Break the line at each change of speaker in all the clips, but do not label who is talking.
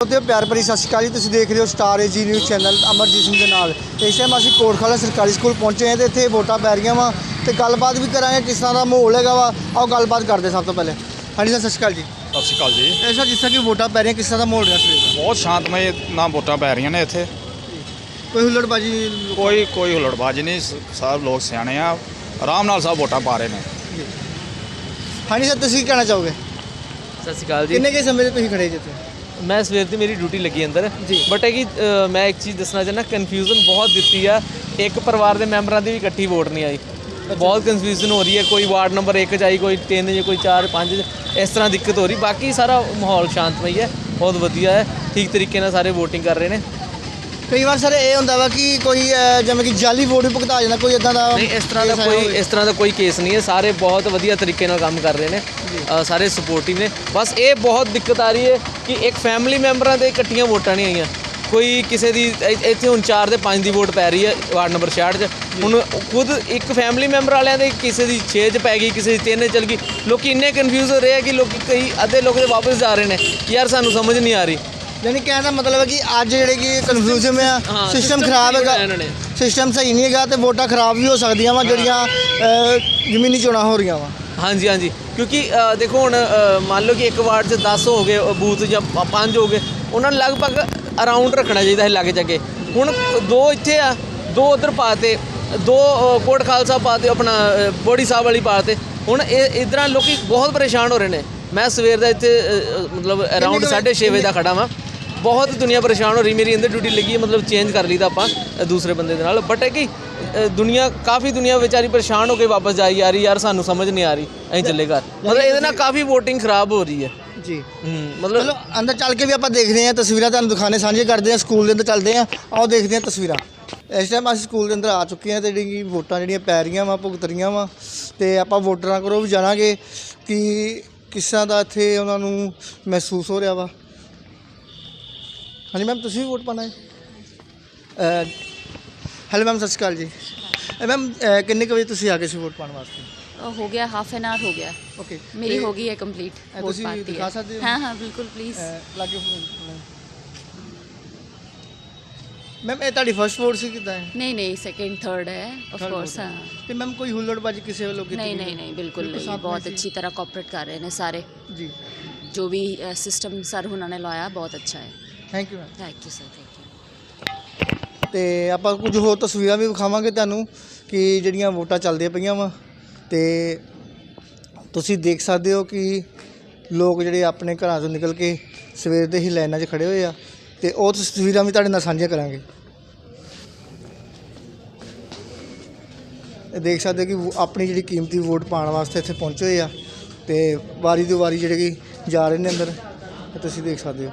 ਤੇ ਪਿਆਰ ਭਰੀ ਸਤਿ ਸ਼੍ਰੀ ਅਕਾਲ ਜੀ। ਤੁਸੀਂ ਦੇਖ ਰਹੇ ਹੋ star AG news channel Amarjit Singh ਦੇ ਨਾਲ। ਇਸ ਟਾਈਮ ਅਸੀਂ ਕੋਟਖਾਲਾ ਸਰਕਾਰੀ ਸਕੂਲ ਪਹੁੰਚੇ ਹਾਂ ਤੇ ਇੱਥੇ ਵੋਟਾਂ ਪੈ ਰਹੀਆਂ ਵਾ ਤੇ ਗੱਲਬਾਤ ਵੀ ਕਰਾਂਗੇ ਕਿਸ ਤਰ੍ਹਾਂ ਦਾ ਮਾਹੌਲ ਹੈਗਾ ਵਾ। ਆਓ ਗੱਲਬਾਤ ਕਰਦੇ ਸਭ ਤੋਂ ਪਹਿਲੇ। ਹਾਂਜੀ ਸਰ ਸਤਿ ਸ਼੍ਰੀ ਅਕਾਲ ਜੀ।
ਸਤਿ ਸ਼੍ਰੀ ਅਕਾਲ ਜੀ।
ਇਹ ਸਰ ਜਿਸ ਤਰ੍ਹਾਂ ਕਿ ਵੋਟਾਂ ਪੈ ਰਹੀਆਂ ਕਿਸ ਤਰ੍ਹਾਂ ਦਾ ਮਾਹੌਲ ਰਿਹਾ ਸਵੇਰ
ਬਹੁਤ ਸ਼ਾਂਤਮਈ ਨਾ ਵੋਟਾਂ ਪੈ ਰਹੀਆਂ ਨੇ ਇੱਥੇ।
ਕੋਈ ਹੁੱਲੜਬਾਜੀ
ਕੋਈ ਕੋਈ ਹੁਲੜਬਾਜ਼ੀ ਨਹੀਂ। ਸਭ ਲੋਕ ਸਿਆਣੇ ਆ। ਆਰਾਮ ਨਾਲ ਸਭ ਵੋਟਾਂ ਪਾ ਰਹੇ ਨੇ।
ਹਾਂਜੀ ਸਰ ਤੁਸੀਂ ਕੀ ਕਹਿਣਾ ਚਾਹੋਗੇ?
ਸਤਿ ਸ਼੍ਰੀ ਅਕਾਲ ਜੀ।
ਕਿੰਨੇ ਕੇ ਸਮੇਂ ਤੋਂ ਤੁਸੀਂ ਖੜੇ ਜਿੱਥੇ
ਮੈਂ ਸਵੇਰ ਦੀ ਮੇਰੀ ਡਿਊਟੀ ਲੱਗੀ ਅੰਦਰ। ਬਟ ਇਹ ਕਿ ਮੈਂ ਇੱਕ ਚੀਜ਼ ਦੱਸਣਾ ਚਾਹੁੰਦਾ ਕਨਫਿਊਜ਼ਨ ਬਹੁਤ ਦਿੱਤੀ ਆ। ਇੱਕ ਪਰਿਵਾਰ ਦੇ ਮੈਂਬਰਾਂ ਦੀ ਵੀ ਇਕੱਠੀ ਵੋਟ ਨਹੀਂ ਆਈ। ਬਹੁਤ ਕਨਫਿਊਜ਼ਨ ਹੋ ਰਹੀ ਹੈ ਕੋਈ ਵਾਰਡ ਨੰਬਰ 1 ਚ ਆਈ ਕੋਈ 3 ਜਾਂ ਕੋਈ 4 5 ਇਸ ਤਰ੍ਹਾਂ ਦਿੱਕਤ ਹੋ ਰਹੀ। ਬਾਕੀ ਸਾਰਾ ਮਾਹੌਲ ਸ਼ਾਂਤਮਈ ਹੈ ਬਹੁਤ ਵਧੀਆ ਹੈ ਠੀਕ ਤਰੀਕੇ ਨਾਲ ਸਾਰੇ VOTING ਕਰ ਰਹੇ ਨੇ।
ਕਈ ਵਾਰ ਸਰ ਇਹ ਹੁੰਦਾ ਵਾ ਕਿ ਕੋਈ ਜਿਵੇਂ ਕਿ ਜਾਲੀ ਵੋਟ ਵੀ ਭੁਗਤਾ ਜਾਂਦਾ ਕੋਈ ਇਦਾਂ ਦਾ
ਨਹੀਂ ਇਸ ਤਰ੍ਹਾਂ ਦਾ ਕੋਈ। ਇਸ ਤਰ੍ਹਾਂ ਦਾ ਕੋਈ ਕੇਸ ਨਹੀਂ ਹੈ। ਸਾਰੇ ਬਹੁਤ ਵਧੀਆ ਤਰੀਕੇ ਨਾਲ ਕੰਮ ਕਰ ਰਹੇ ਨੇ ਸਾਰੇ ਸਪੋਰਟਿਵ ਨੇ। ਬਸ ਇਹ ਬਹੁਤ ਦਿੱਕਤ ਆ ਰਹੀ ਹੈ ਕਿ ਇੱਕ ਫੈਮਿਲੀ ਮੈਂਬਰਾਂ ਦੇ ਇਕੱਠੀਆਂ ਵੋਟਾਂ ਨਹੀਂ ਆਈਆਂ। ਕੋਈ ਕਿਸੇ ਦੀ ਇ- ਇੱਥੇ ਹੁਣ 4 ਤੇ 5 ਦੀ ਵੋਟ ਪੈ ਰਹੀ ਹੈ ਵਾਰਡ ਨੰਬਰ 66 'ਚ। ਹੁਣ ਖੁਦ ਇੱਕ ਫੈਮਿਲੀ ਮੈਂਬਰ ਵਾਲਿਆਂ ਦੇ ਕਿਸੇ ਦੀ 6 'ਚ ਪੈ ਗਈ ਕਿਸੇ ਦੀ 3 'ਚ ਚਲ ਗਈ। ਲੋਕੀ ਇੰਨੇ ਕਨਫਿਊਜ਼ ਹੋ ਰਹੇ ਆ ਕਿ ਲੋਕੀ ਕਈ ਅੱਧੇ ਲੋਕ ਤੇ ਵਾਪਸ ਜਾ ਰਹੇ ਨੇ। ਯਾਰ ਸਾਨੂੰ ਸਮਝ ਨਹੀਂ ਆ ਰਹੀ।
ਯਾਨੀ ਕਹਿਣ ਦਾ ਮਤਲਬ ਹੈ ਕਿ ਅੱਜ ਜਿਹੜੇ ਕਿ ਕਨਫਿਊਜ਼ਨ ਆ
ਹਾਂ,
ਸਿਸਟਮ ਖਰਾਬ
ਸਹੀ
ਹੈਗਾ
ਬਣਾਇਆ ਇਹਨਾਂ ਨੇ।
ਸਿਸਟਮ ਸਹੀ ਨਹੀਂ ਹੈਗਾ ਤੇ ਵੋਟਾਂ ਖਰਾਬ ਵੀ ਹੋ ਸਕਦੀਆਂ ਵਾ ਜਿਹੜੀਆਂ ਅਹ, ਜ਼ਮੀਨੀ ਚੋਣਾਂ ਹੋ ਰਹੀਆਂ ਵਾ।
ਹਾਂਜੀ ਹਾਂਜੀ। ਕਿਉਂਕਿ ਅ, ਦੇਖੋ ਹੁਣ ਅ, ਮੰਨ ਲਓ ਕਿ ਇੱਕ ਵਾਰਡ 'ਚ 10 ਹੋ ਗਏ ਬੂਥ ਜਾਂ 5 ਹੋ ਗਏ ਉਹਨਾਂ ਨੂੰ ਲਗਭਗ ਅਰਾਊਂਡ ਰੱਖਣਾ ਚਾਹੀਦਾ ਹੈ ਲਾਗੇ ਜਾਗੇ। ਹੁਣ ਦੋ ਇੱਥੇ ਆ ਦੋ ਉਧਰ ਪਾਤੇ ਦੋ ਅ, ਕੋਟ ਖਾਲਸਾ ਪਾਤੇ ਆਪਣਾ ਅ, ਬੋੜੀ ਸਾਹਿਬ ਵਾਲੀ ਪਾਤੇ ਹੁਣ ਇਹ ਇਧਰਾਂ ਲੋਕੀ ਬਹੁਤ ਪਰੇਸ਼ਾਨ ਹੋ ਰਹੇ ਨੇ। ਮੈਂ ਸਵੇਰ ਦਾ ਇੱਥੇ ਅ, ਅ, ਮਤਲਬ ਅਰਾਊਂਡ 6:30 ਵਜੇ ਦਾ ਖੜਾ ਵਾਂ। ਬਹੁਤ ਦੁਨੀਆ ਪਰੇਸ਼ਾਨ ਹੋ ਰਹੀ ਮੇਰੀ ਅੰਦਰ ਡਿਊਟੀ ਲੱਗੀ ਹੈ ਮਤਲਬ ਚੇਂਜ ਕਰ ਲਈਦਾ ਆਪਾਂ ਦੂਸਰੇ ਬੰਦੇ ਦੇ ਨਾਲ। ਬਟ ਇਹ ਕਿ ਦੁਨੀਆ ਕਾਫੀ ਦੁਨੀਆ ਵਿਚਾਰੀ ਪਰੇਸ਼ਾਨ ਹੋ ਕੇ ਵਾਪਸ ਜਾਈ ਜਾ ਰਹੀ ਯਾਰ ਸਾਨੂੰ ਸਮਝ ਨਹੀਂ ਆ ਰਹੀ ਅਸੀਂ ਚੱਲੇ ਘਰ। ਮਤਲਬ ਇਹਦੇ ਨਾਲ ਕਾਫੀ VOTING ਖਰਾਬ ਹੋ ਰਹੀ ਹੈ।
ਜੀ।
ਹੂੰ ਮਤਲਬ
ਅੰਦਰ ਚੱਲ ਕੇ ਵੀ ਆਪਾਂ ਦੇਖਦੇ ਹਾਂ ਤਸਵੀਰਾਂ ਤੁਹਾਨੂੰ ਦਿਖਾਣੇ ਸਾਂਝੇ ਕਰਦੇ ਹਾਂ ਸਕੂਲ ਦੇ ਅੰਦਰ ਚੱਲਦੇ ਹਾਂ ਆਓ ਦੇਖਦੇ ਹਾਂ ਤਸਵੀਰਾਂ। ਇਸ ਟਾਈਮ ਅਸੀਂ ਸਕੂਲ ਦੇ ਅੰਦਰ ਆ ਚੁੱਕੇ ਹਾਂ ਤੇ ਜਿਹੜੀ ਵੋਟਾਂ ਜਿਹੜੀਆਂ ਪੈ ਰਹੀਆਂ ਵਾ ਭੁਗਤ ਰਹੀਆਂ ਵਾ ਤੇ ਆਪਾਂ ਵੋਟਰਾਂ ਕੋਲੋਂ ਵੀ ਜਾਣਾਂਗੇ ਕਿ ਕਿਸ ਦਾ ਇੱਥੇ ਉਹਨਾਂ ਨੂੰ ਮਹਿਸੂਸ ਹੋ ਰਿਹਾ ਵਾ। ਹਾਂਜੀ ਮੈਮ ਤੁਸੀਂ ਵੀ ਵੋਟ ਪਾਣਾ ਹੈ ਹੈਲੋ ਮੈਮ ਸਤਿ ਸ਼੍ਰੀ ਅਕਾਲ ਜੀ ਮੈਮ ਕਿੰਨੇ ਕੁ ਵਜੇ ਤੁਸੀਂ ਆ ਗਏ ਸੀ ਵੋਟ ਪਾਉਣ ਵਾਸਤੇ
हो गया हाफ एन आवर हो गया
ਓਕੇ
मेरी हो गई है कंप्लीट
अ,
वोट
तुसी
पाती
दिखा
है
सकते हो?
हाँ हाँ बिल्कुल प्लीज़
ਲਾਗੇ ਮੈਮ ਇਹ ਤੁਹਾਡੀ ਫਰਸਟ ਵੋਟ ਸੀ ਕਿਦਾਂ ਹੈ
नहीं नहीं सेकंड थर्ड है ऑफ
Third
कोर्स
vote है।
हाँ
ਤੇ ਮੈਮ ਕੋਈ ਹੁੱਲੜਬਾਜੀ ਕਿਸੇ ਵੱਲੋਂ ਕੀਤੀ
नहीं
ਗਈ?
नहीं नहीं बिल्कुल
बिल्कुल
नहीं
साफ
बहुत
में
अच्छी तरह कॉपरेट कर रहे हैं सारे
ਜੀ
जो भी सिस्टम सर उन्होंने लाया बहुत अच्छा है
thank you ma'am
thank you sir thank you
ਤੇ ਆਪਾਂ ਕੁਝ ਹੋਰ ਤਸਵੀਰਾਂ ਵੀ ਵਿਖਾਵਾਂਗੇ ਤੁਹਾਨੂੰ ਕਿ ਜਿਹੜੀਆਂ ਵੋਟਾਂ ਚੱਲਦੀਆਂ ਪਈਆਂ ਵਾ। ਤੇ ਤੁਸੀਂ ਦੇਖ ਸਕਦੇ ਹੋ ਕਿ ਲੋਕ ਜਿਹੜੇ ਆਪਣੇ ਘਰਾਂ ਤੋਂ ਨਿਕਲ ਕੇ ਸਵੇਰ ਦੇ ਹੀ ਲਾਈਨਾਂ 'ਚ ਖੜੇ ਹੋਏ ਆ। ਤੇ ਉਹ ਤਸਵੀਰਾਂ ਵੀ ਤੁਹਾਡੇ ਨਾਲ ਸਾਂਝੀਆਂ ਕਰਾਂਗੇ। ਇਹ ਦੇਖ ਸਕਦੇ ਹੋ ਕਿ ਆਪਣੀ ਜਿਹੜੀ ਕੀਮਤੀ ਵੋਟ ਪਾਉਣ ਵਾਸਤੇ ਇੱਥੇ ਪਹੁੰਚੇ ਹੋਏ ਆ। ਤੇ ਵਾਰੀ ਦੀ ਵਾਰੀ ਜਿਹੜੇ ਕਿ ਜਾ ਰਹੇ ਨੇ ਅੰਦਰ ਤੁਸੀਂ ਦੇਖ ਸਕਦੇ ਹੋ।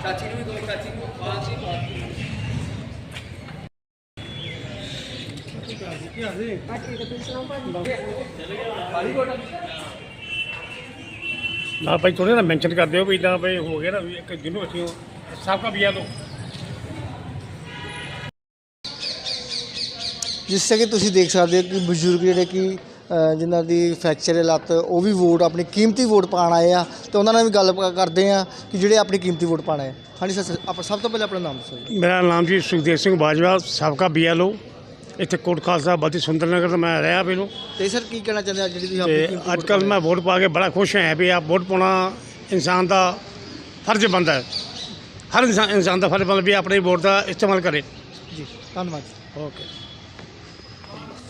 ਕੇ। ਭਾਜੀ
ਨਾ ਭਾਈ ਥੋੜੇ ਨਾ ਮੈਂਸ਼ਨ ਕਰ ਦਿਓ ਵੀ ਇਦਾਂ ਭਾਈ ਹੋ ਗਿਆ ਨਾ ਵੀ ਇੱਕ ਜਿਹਨੂੰ ਅਸੀਂ ਸਭ ਕਾ ਬਿਆ ਦੋ
ਜਿਸ ਤਰ੍ਹਾਂ ਕਿ ਤੁਸੀਂ ਦੇਖ ਸਕਦੇ ਹੋ ਕਿ ਬਜ਼ੁਰਗ ਜਿਹੜੇ ਕਿ ਜਿਨ੍ਹਾਂ ਦੀ ਫ੍ਰੈਕਚਰ ਹੈ ਲੱਤ ਉਹ ਵੀ ਵੋਟ ਆਪਣੀ ਕੀਮਤੀ ਵੋਟ ਪਾਣ ਆਏ ਆ। ਤੇ ਉਹਨਾਂ ਨਾਲ ਵੀ ਗੱਲ ਕਰਦੇ ਆ ਕਿ ਜਿਹੜੇ ਆਪਣੀ ਕੀਮਤੀ ਵੋਟ ਪਾਣ ਆਏ। ਹਾਂਜੀ ਸਰ ਆਪਾਂ ਸਭ ਤੋਂ ਪਹਿਲਾਂ ਆਪਣਾ ਨਾਮ ਦੱਸੋ ਜੀ।
ਮੇਰਾ ਨਾਮ ਜੀ ਸੁਖਦੇਵ ਸਿੰਘ ਬਾਜਵਾ ਸਾਬਕਾ ਬੀਐਲਓ ਇੱਥੇ ਕੋਟ ਖਾਲਸਾ ਬਦੀ ਸੁੰਦਰ ਨਗਰ ਤੋਂ ਮੈਂ ਰਿਹਾ ਪਹਿਲੋਂ
ਤੇ ਸਰ ਕੀ ਕਹਿਣਾ ਚਾਹੁੰਦੇ ਆ ਜਿਹੜੀ ਤੁਸੀਂ ਆਪਣੀ
ਤੇ
ਕੀਮਤੀ
ਅੱਜ ਕੱਲ? ਮੈਂ ਵੋਟ ਪਾ ਕੇ ਬੜਾ ਖੁਸ਼ ਹਾਂ ਵੀ ਆ ਵੋਟ ਪਾਉਣਾ ਇਨਸਾਨ ਦਾ ਫਰਜ਼ ਬਣਦਾ ਹੈ। ਹਰ ਇਨਸਾਨ ਇਨਸਾਨ ਦਾ ਫਰਜ਼ ਬਣਦਾ ਵੀ ਆਪਣੀ ਵੋਟ ਦਾ ਇਸਤੇਮਾਲ ਕਰੇ।
ਜੀ ਧੰਨਵਾਦ।
ਓਕੇ।